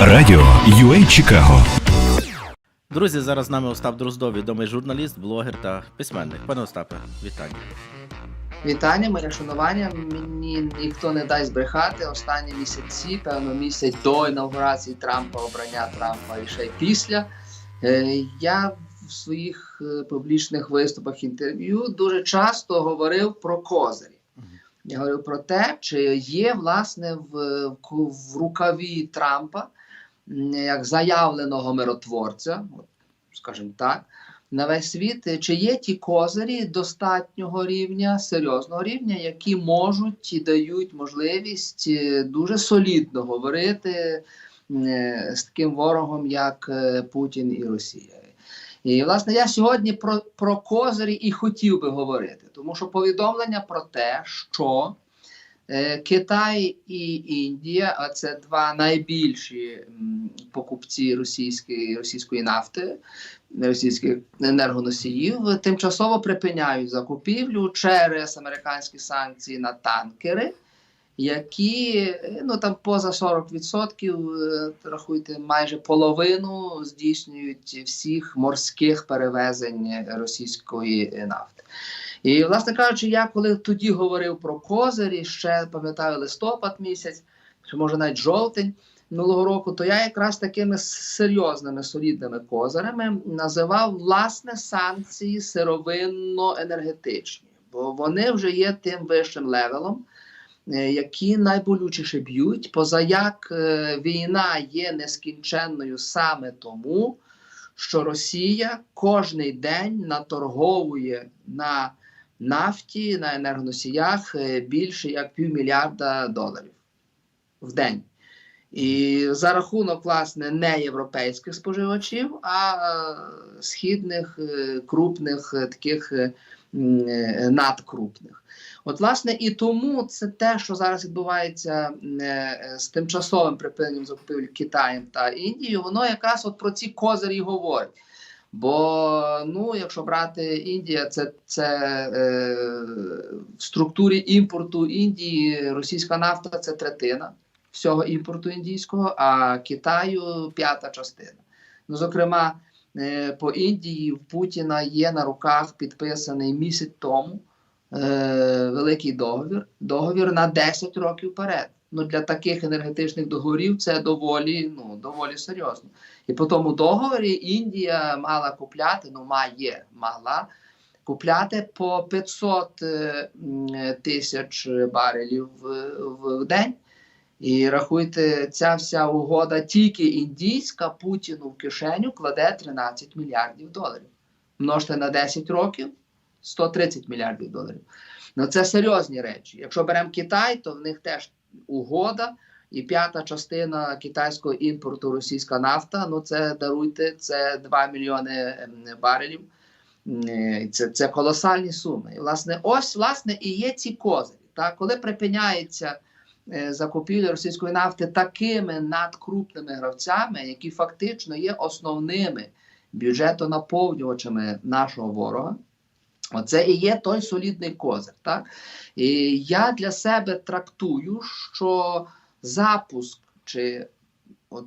Радіо UA Чикаго. Друзі, зараз з нами Остап Дроздов, відомий журналіст, блогер та письменник. Пане Остапе, вітання. Вітання, моє шанування. Мені ніхто не дасть брехати. Останні місяці, певно, місяць до інаугурації Трампа, обрання Трампа і ще й після. Е, Я в своїх е, публічних виступах інтерв'ю дуже часто говорив про козирі. Я говорив про те, чи є власне в, в, рукаві Трампа як заявленого миротворця, скажімо так, на весь світ, чи є ті козирі достатнього рівня, серйозного рівня, які можуть і дають можливість е, дуже солідно говорити е, з таким ворогом, як е, Путін і Росія. І, власне, я сьогодні про, про козирі і хотів би говорити, тому що повідомлення про те, що Китай і Індія, а це два найбільші покупці російської, російської нафти, російських енергоносіїв, тимчасово припиняють закупівлю через американські санкції на танкери, які е, ну там поза 40%, е, рахуйте, майже половину здійснюють всіх морських перевезень російської нафти. І, власне кажучи, я коли тоді говорив про козирі, ще пам'ятаю листопад місяць, чи може навіть жовтень минулого року, то я якраз такими серйозними солідними козирами називав власне санкції сировинно-енергетичні, бо вони вже є тим вищим левелом, е, які найболючіше б'ють, поза як е, війна є нескінченною саме тому, що Росія кожний день наторговує на нафті, на енергоносіях е, більше як півмільярда доларів в день. І за рахунок власне не європейських споживачів, а е, східних е, крупних таких надкрупних. От, власне, і тому це те, що зараз відбувається з тимчасовим припиненням закупівель Китаєм та Індією, воно якраз от про ці козирі говорить. Бо ну, якщо брати Індія, це, це е, в структурі імпорту Індії російська нафта це третина всього імпорту індійського, а Китаю п'ята частина. Ну, зокрема, е, по Індії в Путіна є на руках підписаний місяць тому е, великий договір, договір на 10 років вперед. Ну, для таких енергетичних договорів це доволі, ну, доволі серйозно. І по тому договорі Індія мала купляти, ну має, могла купляти по 500 е, тисяч барелів в, в, в день. І рахуйте, ця вся угода тільки індійська Путіну в кишеню кладе 13 мільярдів доларів. Множте на 10 років 130 мільярдів доларів. Ну це серйозні речі. Якщо беремо Китай, то в них теж угода. І п'ята частина китайського імпорту російська нафта. Ну це даруйте, це 2 мільйони ем, барелів. Е, Це, це колосальні суми. І, власне, ось власне і є ці козирі. Так? Коли припиняється е, закупівля російської нафти такими надкрупними гравцями, які фактично є основними бюджетонаповнювачами нашого ворога. Оце і є той солідний козир. Так? І я для себе трактую, що запуск чи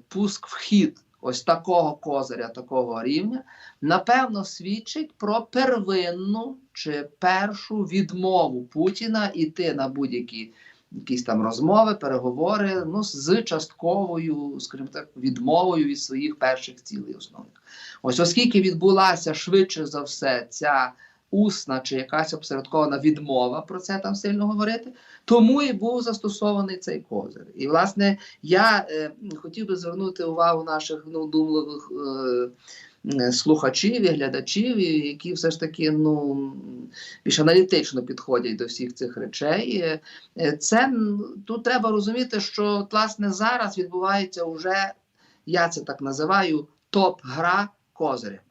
пуск в хід ось такого козиря, такого рівня, напевно, свідчить про первинну чи першу відмову Путіна іти на будь-які якісь там розмови, переговори ну, з частковою, скажімо так, відмовою від своїх перших цілей основних. Ось оскільки відбулася швидше за все ця усна чи якась обсередкована відмова про це там сильно говорити, тому і був застосований цей козир. І, власне, я е, хотів би звернути увагу наших ну, думливих е, слухачів і глядачів, які все ж таки ну, більш аналітично підходять до всіх цих речей. Е, е, Це тут треба розуміти, що власне зараз відбувається вже, я це так називаю, топ-гра козирями.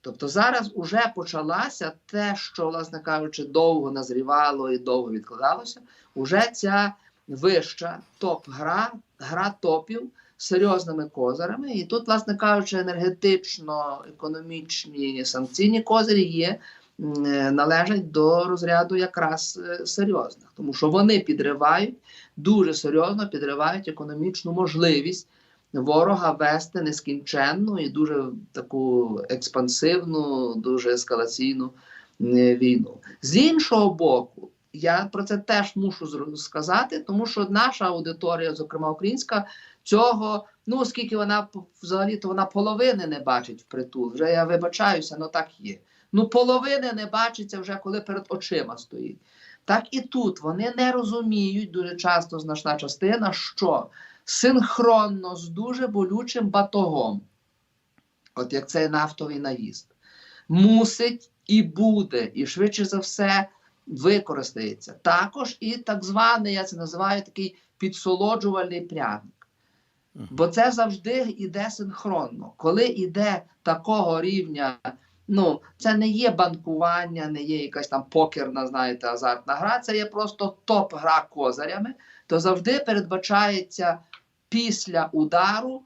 Тобто зараз уже почалася те, що, власне кажучи, довго назрівало і довго відкладалося. Уже ця вища топ-гра, гра топів з серйозними козирами. І тут, власне кажучи, енергетично-економічні санкційні козирі є, е, належать до розряду якраз е, серйозних, тому що вони підривають дуже серйозно підривають економічну можливість ворога вести нескінченну і дуже таку експансивну, дуже ескалаційну е, війну. З іншого боку, я про це теж мушу сказати, тому що наша аудиторія, зокрема українська, цього, ну оскільки вона взагалі-то вона половини не бачить впритул. Вже я вибачаюся, але так є. Ну, половини не бачиться вже, коли перед очима стоїть. Так і тут вони не розуміють дуже часто значна частина, що синхронно з дуже болючим батогом, от як цей нафтовий наїзд, мусить і буде, і швидше за все використається. Також і так званий, я це називаю такий підсолоджувальний пряник. Бо це завжди йде синхронно. Коли йде такого рівня, ну це не є банкування, не є якась там покерна, знаєте, азартна гра, це є просто топ-гра козарями, то завжди передбачається після удару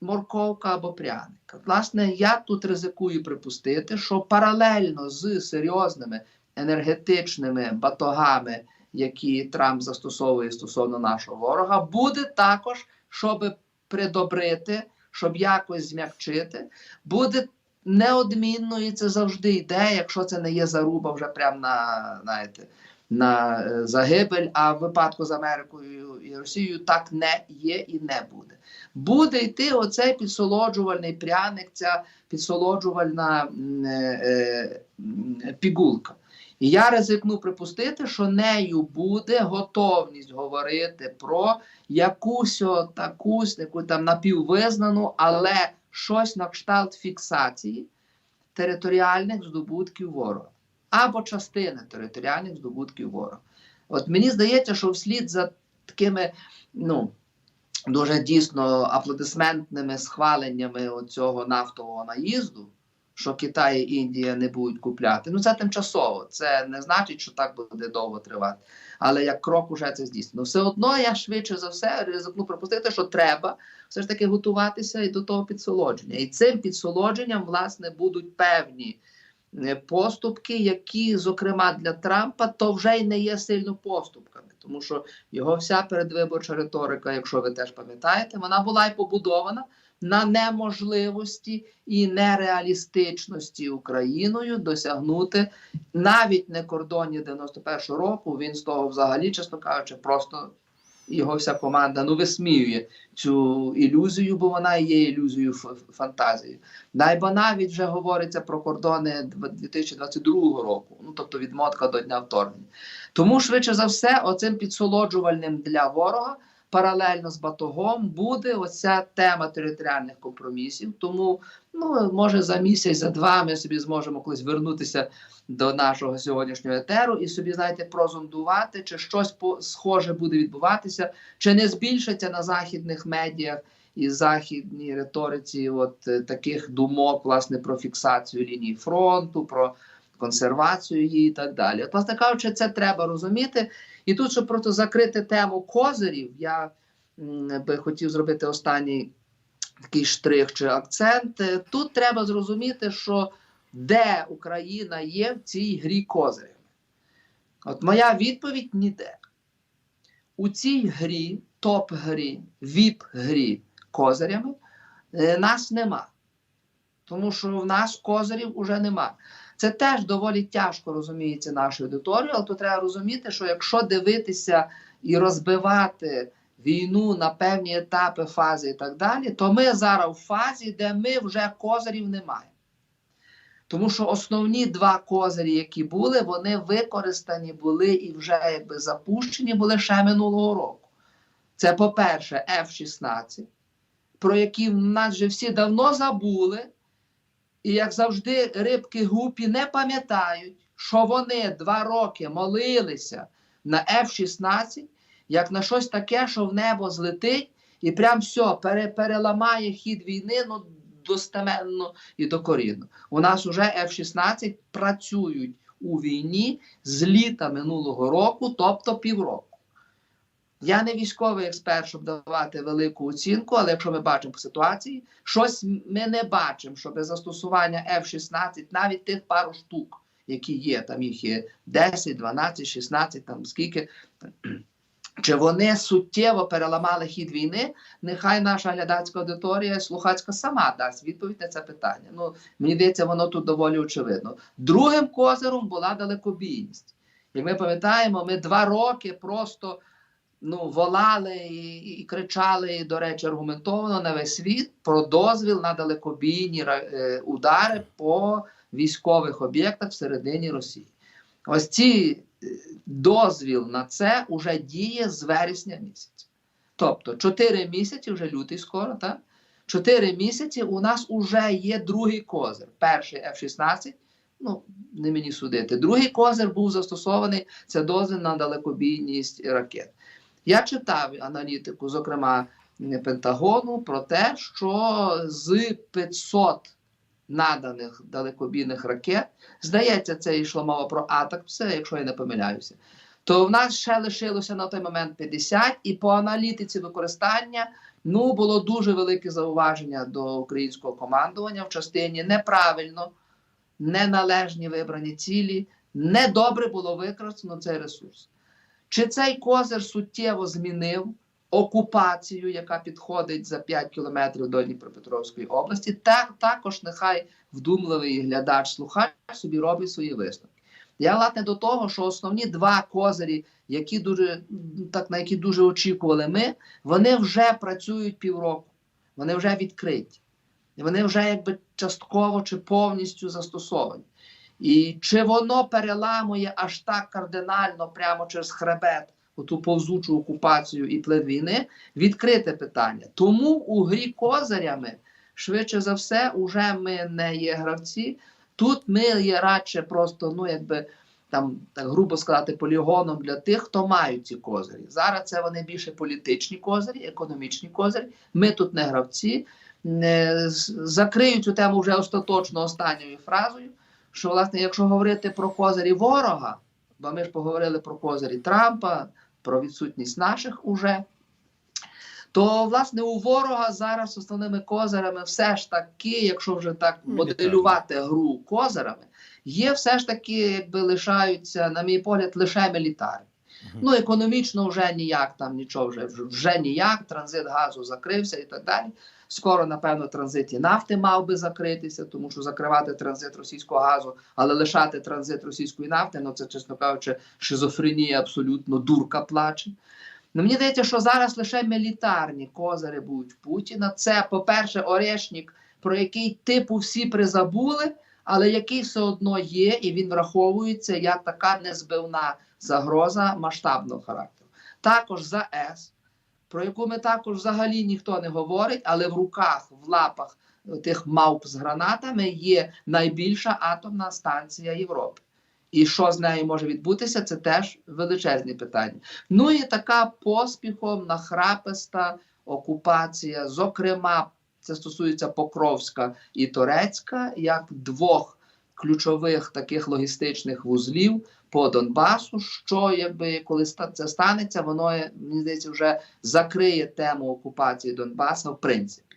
морковка або пряник. Власне, я тут ризикую припустити, що паралельно з серйозними енергетичними батогами, які Трамп застосовує стосовно нашого ворога, буде також, щоб придобрити, щоб якось змягчити, буде неодмінно, і це завжди йде, якщо це не є заруба вже прямо на, знаєте, на е, загибель, а в випадку з Америкою і Росією так не є і не буде. Буде йти оцей підсолоджувальний пряник, ця підсолоджувальна е, е, пігулка. І я ризикну припустити, що нею буде готовність говорити про якусь такусь, яку там напіввизнану, але щось на кшталт фіксації територіальних здобутків ворога або частини територіальних здобутків ворога. От мені здається, що вслід за такими, ну, дуже дійсно аплодисментними схваленнями цього нафтового наїзду, що Китай і Індія не будуть купляти. Ну це тимчасово. Це не значить, що так буде довго тривати. Але як крок уже це здійснено. Все одно я швидше за все ризикну припустити, що треба все ж таки готуватися і до того підсолодження. І цим підсолодженням, власне, будуть певні поступки, які, зокрема, для Трампа, то вже й не є сильно поступками, тому що його вся передвиборча риторика, якщо ви теж пам'ятаєте, вона була й побудована на неможливості і нереалістичності Україною досягнути навіть не кордонів 91-го року. Він з того взагалі, чесно кажучи, просто його вся команда ну висміює цю ілюзію, бо вона і є ілюзією ф- фантазії. Найбо навіть вже говориться про кордони дв- 2022 року, ну тобто відмотка до дня вторгнення. Тому швидше за все, оцим підсолоджувальним для ворога. Паралельно з батогом буде оця тема територіальних компромісів. Тому ну може за місяць, за два ми собі зможемо колись вернутися до нашого сьогоднішнього етеру і собі, знаєте, прозондувати, чи щось по схоже буде відбуватися, чи не збільшиться на західних медіях і західній риториці от е, таких думок, власне, про фіксацію лінії фронту, про консервацію її і так далі. От, власне кажучи, це треба розуміти. І тут, щоб просто закрити тему козирів, я би хотів зробити останній такий штрих чи акцент. Е, Тут треба зрозуміти, що де Україна є в цій грі козирями. От моя відповідь ніде. У цій грі, топ-грі, віп-грі козирями е, нас нема. Тому що в нас козирів уже нема. Це теж доволі тяжко розуміється нашою аудиторією, але то треба розуміти, що якщо дивитися і розбивати війну на певні етапи, фази і так далі, то ми зараз в фазі, де ми вже козирів не маємо. Тому що основні два козирі, які були, вони використані були і вже якби запущені були ще минулого року. Це, по-перше, F-16, про які в нас вже всі давно забули. І як завжди, рибки гупі не пам'ятають, що вони два роки молилися на F-16, як на щось таке, що в небо злетить, і прям все пере, переламає хід війни ну, достеменно і докорінно. У нас уже F-16 працюють у війні з літа минулого року, тобто півроку. Я не військовий експерт, щоб давати велику оцінку, але якщо ми бачимо по ситуації, щось ми не бачимо, щоб застосування F-16, навіть тих пару штук, які є, там їх є 10, 12, 16, там скільки Чи вони суттєво переламали хід війни? Нехай наша глядацька аудиторія, слухацька сама дасть відповідь на це питання. Ну, мені здається, воно тут доволі очевидно. Другим козиром була далекобійність. Як ми пам'ятаємо, ми два роки просто ну, волали і, і кричали, до речі, аргументовано на весь світ про дозвіл на далекобійні е, удари по військових об'єктах всередині Росії. Ось ці е, дозвіл на це вже діє з вересня місяця. Тобто 4 місяці, вже лютий скоро, так? 4 місяці у нас вже є другий козир. Перший F-16, ну, не мені судити. Другий козир був застосований, це дозвіл на далекобійність ракет. Я читав аналітику, зокрема Пентагону, про те, що з 500 наданих далекобійних ракет, здається, це йшло мова про Атакпси, якщо я не помиляюся, то в нас ще лишилося на той момент 50, і по аналітиці використання ну, було дуже велике зауваження до українського командування в частині неправильно, неналежні вибрані цілі, недобре було використано цей ресурс. Чи цей козир суттєво змінив окупацію, яка підходить за 5 кілометрів до Дніпропетровської області? Так, також нехай вдумливий глядач, слухач собі робить свої висновки. Я власне до того, що основні два козирі, які дуже так на які дуже очікували ми, вони вже працюють півроку, вони вже відкриті, вони вже якби частково чи повністю застосовані. І чи воно переламує аж так кардинально прямо через хребет оту повзучу окупацію і плин війни, відкрите питання. Тому у грі козирями, швидше за все, уже ми не є гравці. Тут ми є радше просто, ну якби там так грубо сказати, полігоном для тих, хто мають ці козирі. Зараз це вони більше політичні козирі, економічні козирі. Ми тут не гравці. Е, з- Закрию цю тему вже остаточно останньою фразою. Що, власне, якщо говорити про козирі ворога, бо ми ж поговорили про козирі Трампа, про відсутність наших уже, то власне у ворога зараз основними козирами все ж таки, якщо вже так моделювати гру козирами, є все ж таки, якби лишаються, на мій погляд, лише мілітарні. Ну, економічно вже ніяк там нічого вже- вже ніяк, транзит газу закрився і так далі. Скоро, напевно, транзит і нафти мав би закритися, тому що закривати транзит російського газу, але лишати транзит російської нафти, ну це, чесно кажучи, шизофренія абсолютно дурка плаче. Ну, мені здається, що зараз лише мілітарні козири будуть Путіна. Це, по-перше, Орешнік, про який типу всі призабули, але який все одно є, і він враховується як така незбивна загроза масштабного характеру. Також ЗАЕС, про яку ми також взагалі ніхто не говорить, але в руках, в лапах тих мавп з гранатами є найбільша атомна станція Європи. І що з нею може відбутися, це теж величезне питання. Ну і така поспіхом нахраписта окупація, зокрема, це стосується Покровська і Торецька, як двох ключових таких логістичних вузлів по Донбасу. Що якби коли це станеться, воно мені здається вже закриє тему окупації Донбасу, в принципі.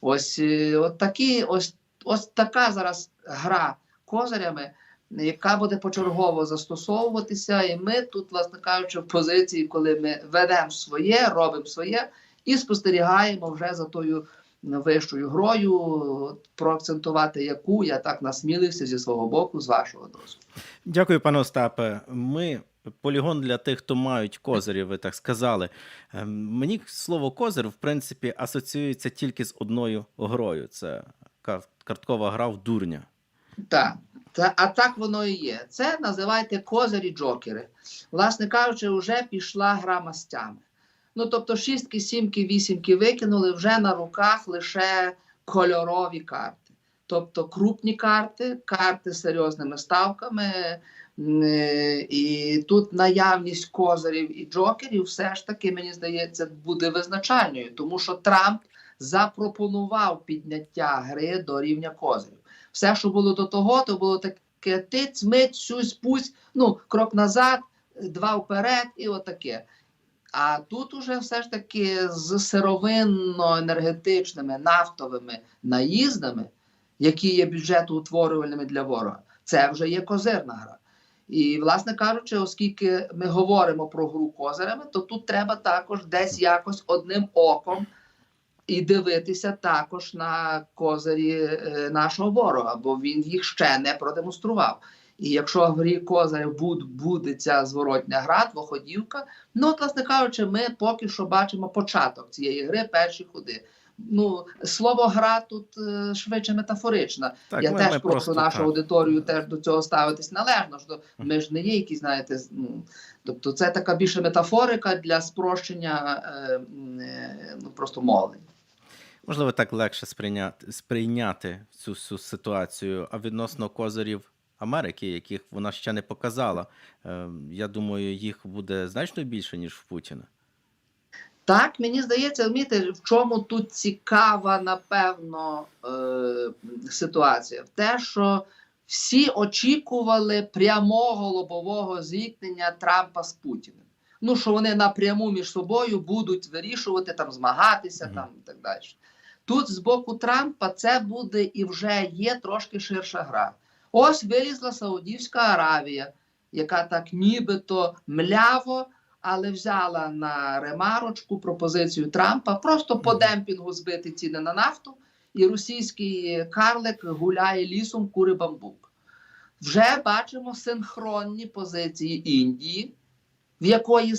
Ось е, от такі, ось, ось така зараз гра козирями яка буде почергово застосовуватися, і ми тут, власне кажучи, в позиції, коли ми ведемо своє, робимо своє і спостерігаємо вже за тою вищою грою, проакцентувати яку я так насмілився зі свого боку, з вашого дозволу. Дякую, пане Остапе. Ми полігон для тих, хто мають козирі, ви так сказали. Ем, Мені слово козир, в принципі, асоціюється тільки з одною грою. Це карткова гра в дурня. Так. Та, а так воно і є. Це називайте козирі джокери. Власне кажучи, вже пішла гра мастями. Ну тобто шістки, сімки, вісімки викинули вже на руках лише кольорові карти. Тобто крупні карти, карти з серйозними ставками. е, І тут наявність козирів і джокерів все ж таки, мені здається, буде визначальною, тому що Трамп запропонував підняття гри до рівня козирів. Все, що було до того, то було таке тиць, мить, сюсь, пусь, ну, крок назад, два вперед і отаке. А тут уже все ж таки з сировинно-енергетичними нафтовими наїздами, які є бюджетоутворювальними для ворога, це вже є козирна гра. І, власне кажучи, оскільки ми говоримо про гру козирями, то тут треба також десь якось одним оком і дивитися також на козирі е, нашого ворога, бо він їх ще не продемонстрував. І якщо в грі козирів буде ця зворотня гра, двоходівка, ну, от, власне кажучи, ми поки що бачимо початок цієї гри, перші ходи. Ну, слово гра тут е, швидше метафорична. Так, Я ми- теж ми прошу просто нашу так. аудиторію теж до цього ставитись належно. Що ми ж не є якісь, знаєте, ну, тобто це така більше метафорика для спрощення е, е, ну, просто мовлення. Можливо, так легше сприйняти, сприйняти цю всю ситуацію. А відносно козирів Америки, яких вона ще не показала, е, я думаю, їх буде значно більше, ніж в Путіна. Так, мені здається, розумієте, в чому тут цікава, напевно, е, ситуація? В те, що всі очікували прямого лобового зіткнення Трампа з Путіним. Ну, що вони напряму між собою будуть вирішувати, там, змагатися Мгм. там, і так далі. Тут з боку Трампа це буде і вже є трошки ширша гра. Ось вилізла Саудівська Аравія, яка так нібито мляво але взяла на ремарочку пропозицію Трампа просто по демпінгу збити ціни на нафту, і російський карлик гуляє лісом кури бамбук. Вже бачимо синхронні позиції Індії, в якої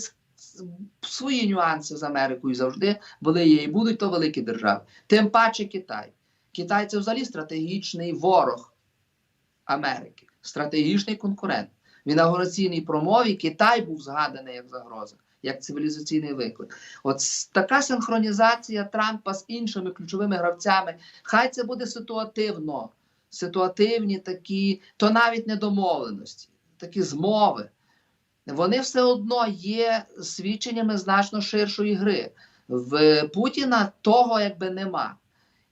свої нюанси з Америкою завжди були є і будуть то великі держави. Тим паче Китай. Китай це взагалі стратегічний ворог Америки, стратегічний конкурент. В інаугураційній промові Китай був згаданий як загроза, як цивілізаційний виклик. От така синхронізація Трампа з іншими ключовими гравцями, хай це буде ситуативно, ситуативні такі, то навіть не домовленості, такі змови. Вони все одно є свідченнями значно ширшої гри. В Путіна того якби нема.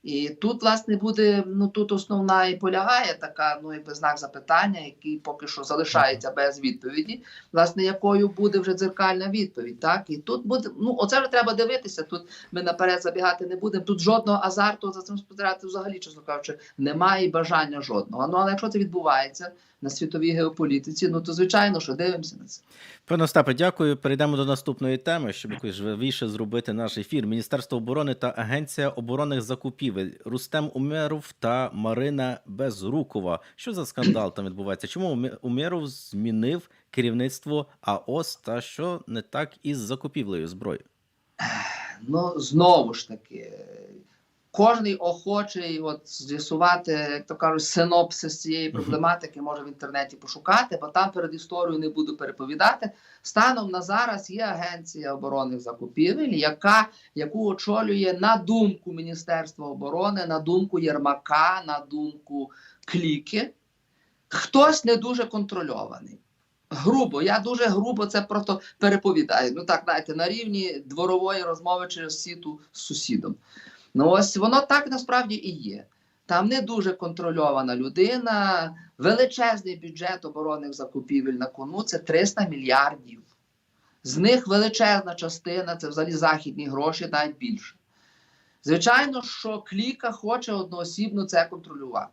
І тут, власне, буде ну тут основна і полягає така, ну якби знак запитання, який поки що залишається без відповіді, власне, якою буде вже дзеркальна відповідь. Так і тут буде ну оце вже треба дивитися. Тут ми наперед забігати не будемо. Тут жодного азарту за цим спостерігати взагалі, чесно кажучи, немає бажання жодного. Ну але якщо це відбувається на світовій геополітиці, ну то звичайно, що дивимося на це. Пане Остапе, дякую. Перейдемо до наступної теми, щоб якось живіше зробити наш ефір. Міністерство оборони та Агенція оборонних закупівель Рустем Умеров та Марина Безрукова. Що за скандал там відбувається? Чому Уме- Умеров змінив керівництво АОС та що не так із закупівлею зброї? Ну, знову ж таки, кожний охочий от з'ясувати, як то кажуть, синопсис цієї проблематики може в інтернеті пошукати, бо там перед історією не буду переповідати. Станом на зараз є агенція оборонних закупівель, яка, яку очолює на думку Міністерства оборони, на думку Єрмака, на думку Кліки. Хтось не дуже контрольований. Грубо, я дуже грубо це просто переповідаю. Ну так, знаєте, на рівні дворової розмови через сіту з сусідом. Ну ось воно так насправді і є. Там не дуже контрольована людина, величезний бюджет оборонних закупівель на кону це 300 мільярдів. З них величезна частина це взагалі західні гроші, навіть більше. Звичайно, що кліка хоче одноосібно це контролювати.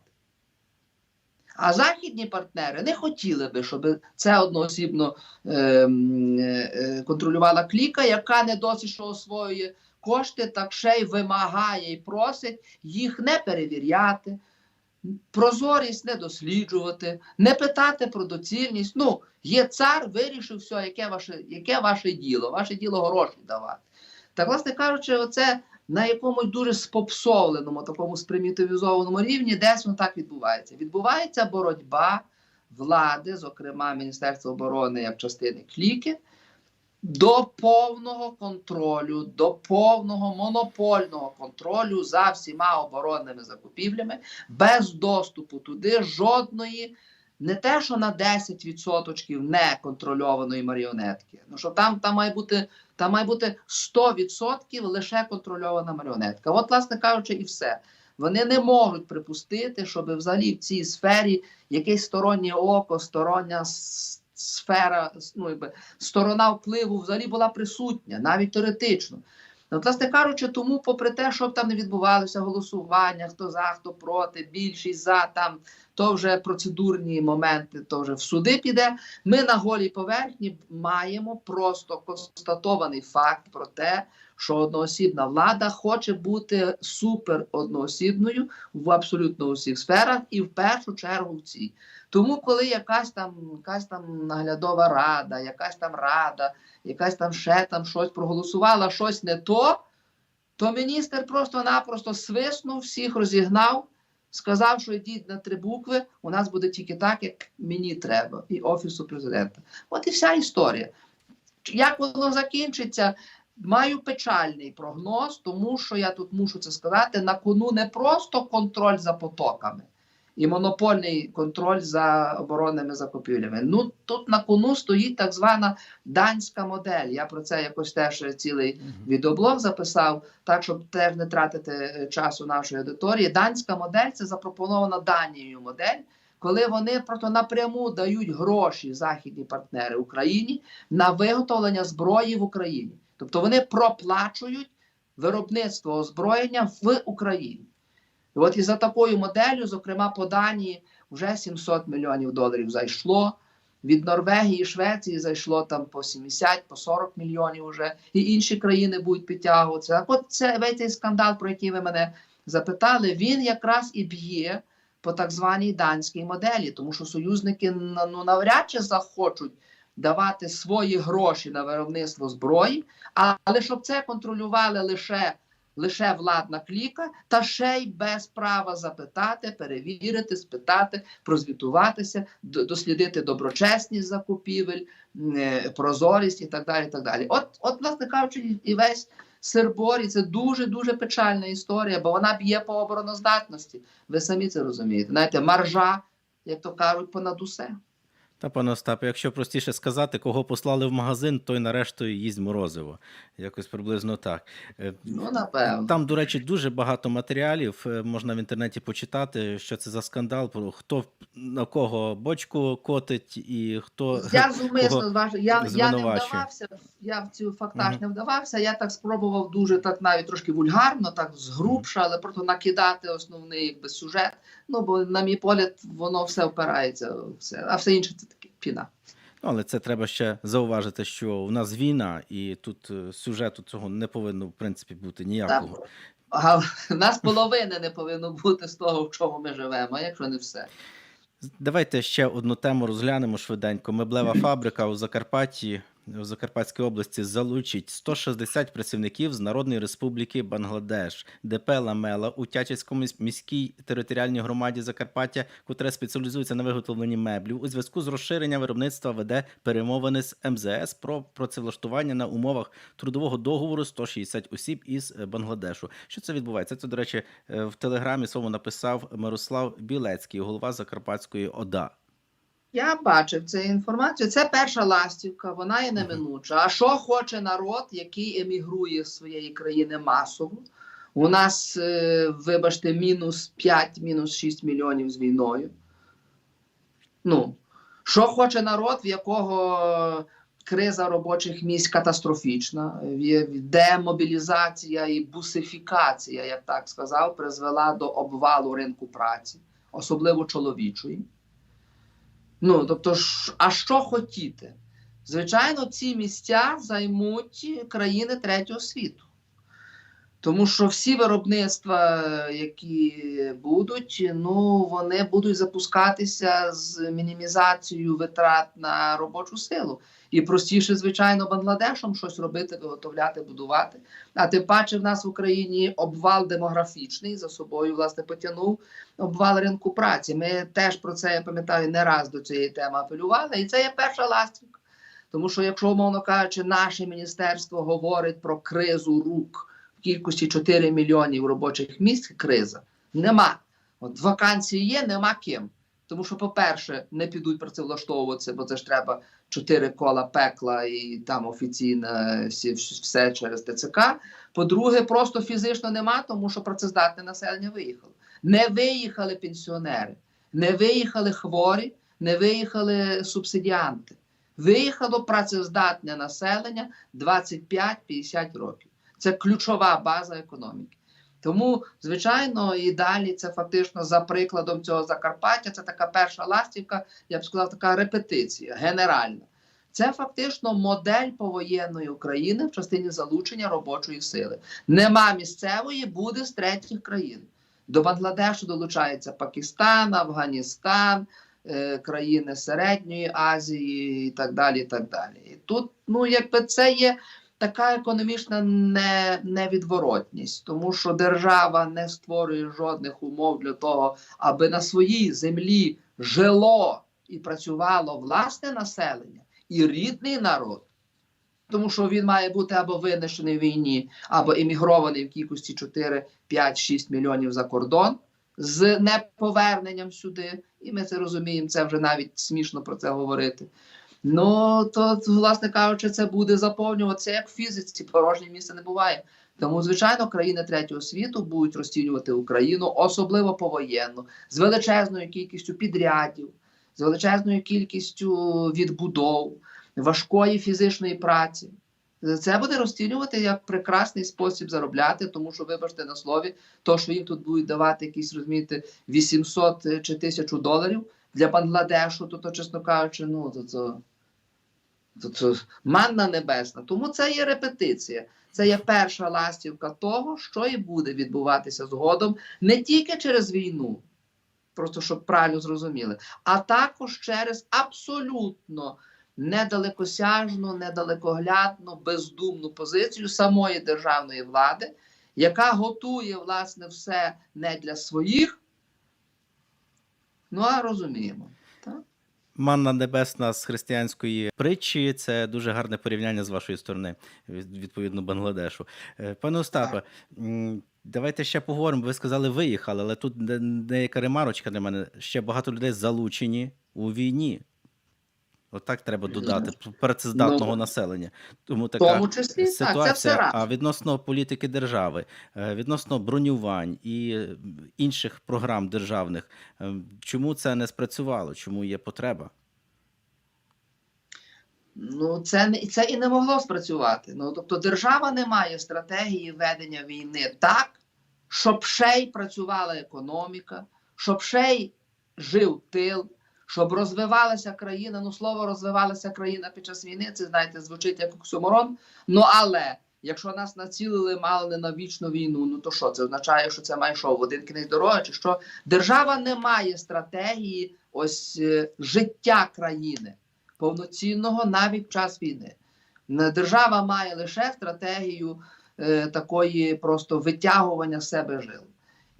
А західні партнери не хотіли би, щоб це одноосібно ем, е, е, контролювала кліка, яка не досить що освоює кошти, так ще й вимагає і просить їх не перевіряти, прозорість не досліджувати, не питати про доцільність. Ну, є цар, вирішив все, яке ваше, яке ваше діло, ваше діло гроші давати. Так, власне кажучи, оце на якомусь дуже спопсовленому, такому спримітивізованому рівні, десь воно так відбувається. Відбувається боротьба влади, зокрема Міністерства оборони як частини кліки, до повного контролю, до повного монопольного контролю за всіма оборонними закупівлями, без доступу туди жодної. Не те, що на 10% неконтрольованої маріонетки. Ну що там, там має бути там має бути 100% лише контрольована маріонетка. От, власне кажучи, і все. Вони не можуть припустити, щоб взагалі в цій сфері якесь стороннє око, стороння сфера, ну, якби, сторона впливу взагалі була присутня, навіть теоретично. Ну, от, власне кажучи, тому, попри те, що там не відбувалося голосування, хто за, хто проти, більшість за там, то вже процедурні моменти, то вже в суди піде. Ми на голій поверхні маємо просто констатований факт про те, що одноосібна влада хоче бути супер одноосібною в абсолютно усіх сферах, і в першу чергу в цій. Тому, коли якась там, якась там наглядова рада, якась там рада, якась там ще там щось проголосувала, щось не то, то міністр просто-напросто свиснув, всіх розігнав, сказав, що йдіть на три букви, у нас буде тільки так, як мені треба, і Офісу президента. От і вся історія. Як воно закінчиться? Маю печальний прогноз, тому що я тут мушу це сказати: на кону не просто контроль за потоками і монопольний контроль за оборонними закупівлями. Ну тут на кону стоїть так звана данська модель. Я про це якось теж цілий відеоблог записав, так щоб теж не тратити е, часу нашої аудиторії. Данська модель це запропонована Данією модель. Коли вони просто напряму дають гроші західні партнери Україні на виготовлення зброї в Україні, тобто вони проплачують виробництво озброєння в Україні. І от і за такою моделлю, зокрема по Данії, вже 700 мільйонів доларів зайшло. Від Норвегії Швеції зайшло там по 70, по 40 мільйонів вже, і інші країни будуть підтягуватися. Так от це весь цей скандал, про який ви мене запитали, він якраз і б'є по так званій данській моделі, тому що союзники ну, навряд чи захочуть давати свої гроші на виробництво зброї, але щоб це контролювали лише лише владна кліка, та ще й без права запитати, перевірити, спитати, прозвітуватися, дослідити доброчесність закупівель, е, прозорість і так далі. І так далі. От, от, власне кажучи, і весь Серборі це дуже дуже печальна історія, бо вона б'є по обороноздатності. Ви самі це розумієте. Знаєте, маржа, як то кажуть, понад усе. Та, пане Остапе, якщо простіше сказати, кого послали в магазин, той нарешту їсть морозиво. Якось приблизно так. Е, Ну, напевно. Там, до речі, дуже багато матеріалів. е, Можна в інтернеті почитати, що це за скандал, про хто на кого бочку котить і хто. Я зумисно зважу. Я, я не вдавався, я в цю фактаж Мгм. не вдавався. Я так спробував дуже так навіть трошки вульгарно, так згрубше, але просто накидати основний якби, сюжет. Ну бо, на мій погляд, воно все впирається в це, а все інше це піна. Ну, але це треба ще зауважити, що у нас війна, і тут е, сюжету цього не повинно в принципі бути ніякого. А в нас половини не повинно бути з того, в чому ми живемо, якщо не все. Давайте ще одну тему розглянемо швиденько. Меблева фабрика у Закарпатті. У Закарпатській області залучить 160 працівників з Народної Республіки Бангладеш, ДП Ламела у Тячівському міській територіальній громаді Закарпаття, котре спеціалізується на виготовленні меблів. У зв'язку з розширенням виробництва веде перемовини з МЗС про працевлаштування на умовах трудового договору 160 осіб із Бангладешу. Що це відбувається? Це, до речі, е, в телеграмі своєму написав Мирослав Білецький, голова Закарпатської ОДА. Я бачив цю інформацію. Це перша ластівка, вона є неминуча. А що хоче народ, який емігрує з своєї країни масово? У нас, е, вибачте, мінус 5, мінус 6 мільйонів з війною. Ну, що хоче народ, в якого криза робочих місць катастрофічна, демобілізація і бусифікація, я б так сказав, призвела до обвалу ринку праці, особливо чоловічої. Ну, тобто, а що хотіти? Звичайно, ці місця займуть країни третього світу. Тому що всі виробництва, які будуть, ну вони будуть запускатися з мінімізацією витрат на робочу силу. І простіше, звичайно, Бангладешом щось робити, виготовляти, будувати. А тим паче в нас в Україні обвал демографічний за собою власне потягнув обвал ринку праці. Ми теж про це я пам'ятаю не раз до цієї теми апелювали, і це є перша ластівка. Тому що, якщо, умовно кажучи, наше міністерство говорить про кризу рук кількості 4 мільйонів робочих місць, криза нема. От вакансії є, нема ким. Тому що, по-перше, не підуть працевлаштовуватися, бо це ж треба чотири кола пекла і там офіційно всі, все через ТЦК. По-друге, просто фізично нема, тому що працездатне населення виїхало. Не виїхали пенсіонери, не виїхали хворі, не виїхали субсидіанти. Виїхало працездатне населення 25-50 років. Це ключова база економіки. Тому, звичайно, і далі це фактично за прикладом цього Закарпаття. Це така перша ластівка, я б сказав, така репетиція генеральна. Це фактично модель повоєнної України в частині залучення робочої сили. Нема місцевої, буде з третіх країн. До Бангладешу долучається Пакистан, Афганістан, е, країни Середньої Азії і так далі. І так далі. І тут, ну, якби це є така економічна не, невідворотність, тому що держава не створює жодних умов для того, аби на своїй землі жило і працювало власне населення і рідний народ. Тому що він має бути або винищений в війні, або емігрований в кількості 4, 5, 6 мільйонів за кордон з неповерненням сюди. І ми це розуміємо, це вже навіть смішно про це говорити. Ну, то, власне кажучи, це буде заповнюватися як в фізиці, порожнє місце не буває. Тому, звичайно, країни третього світу будуть розцінювати Україну, особливо повоєнну, з величезною кількістю підрядів, з величезною кількістю відбудов, важкої фізичної праці. Це буде розцінювати як прекрасний спосіб заробляти, тому що, вибачте на слові, то, що їм тут будуть давати якісь, розумієте, 800 чи 1000 доларів для Бангладешу, то, то чесно кажучи, ну то, то, манна небесна. Тому це є репетиція. Це є перша ластівка того, що і буде відбуватися згодом не тільки через війну, просто щоб правильно зрозуміли, а також через абсолютно недалекосяжну, недалекоглядну, бездумну позицію самої державної влади, яка готує власне все не для своїх. Ну а розуміємо. Манна небесна з християнської притчі це дуже гарне порівняння з вашої сторони, відповідно Бангладешу. Е, Пане Остапе, давайте ще поговоримо. Ви сказали, виїхали, але тут де- деяка ремарочка для мене. Ще багато людей залучені у війні. Отак треба додати працездатного Ну, населення. Тому така тому числі так, це все ситуація. А відносно політики держави, е, відносно бронювань і е, інших програм державних, е, чому це не спрацювало? Чому є потреба? Ну, це це і не могло спрацювати. Ну тобто, держава не має стратегії ведення війни так, щоб ще й працювала економіка, щоб ще й жив тил, щоб розвивалася країна. Ну, слово розвивалася країна під час війни. Це знаєте, звучить як оксюморон. Ну але якщо нас націлили мало не на вічну війну, ну то що це означає, що це має що в один кінець дороги, чи що держава не має стратегії ось е, життя країни повноцінного навіть в час війни. Держава має лише стратегію е, такої просто витягування себе жил.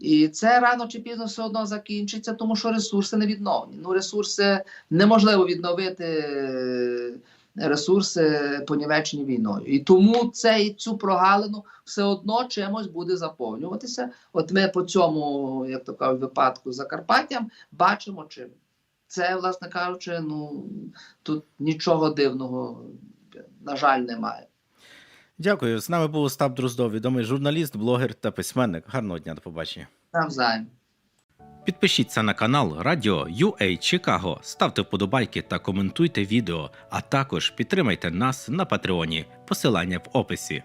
І це рано чи пізно все одно закінчиться, тому що ресурси не відновлені. Ну, ресурси неможливо відновити е, ресурси понівечені війною. І тому цей, цю прогалину все одно чимось буде заповнюватися. От ми по цьому, як то кажуть, випадку з Закарпаттям бачимо чим. Це, власне кажучи, ну тут нічого дивного, на жаль, немає. Дякую. З нами був Остап Дроздов, відомий журналіст, блогер та письменник. Гарного дня, до побачення. Навзаєм. Підпишіться на канал Радіо UA Чикаго, ставте вподобайки та коментуйте відео, а також підтримайте нас на Патреоні. Посилання в описі.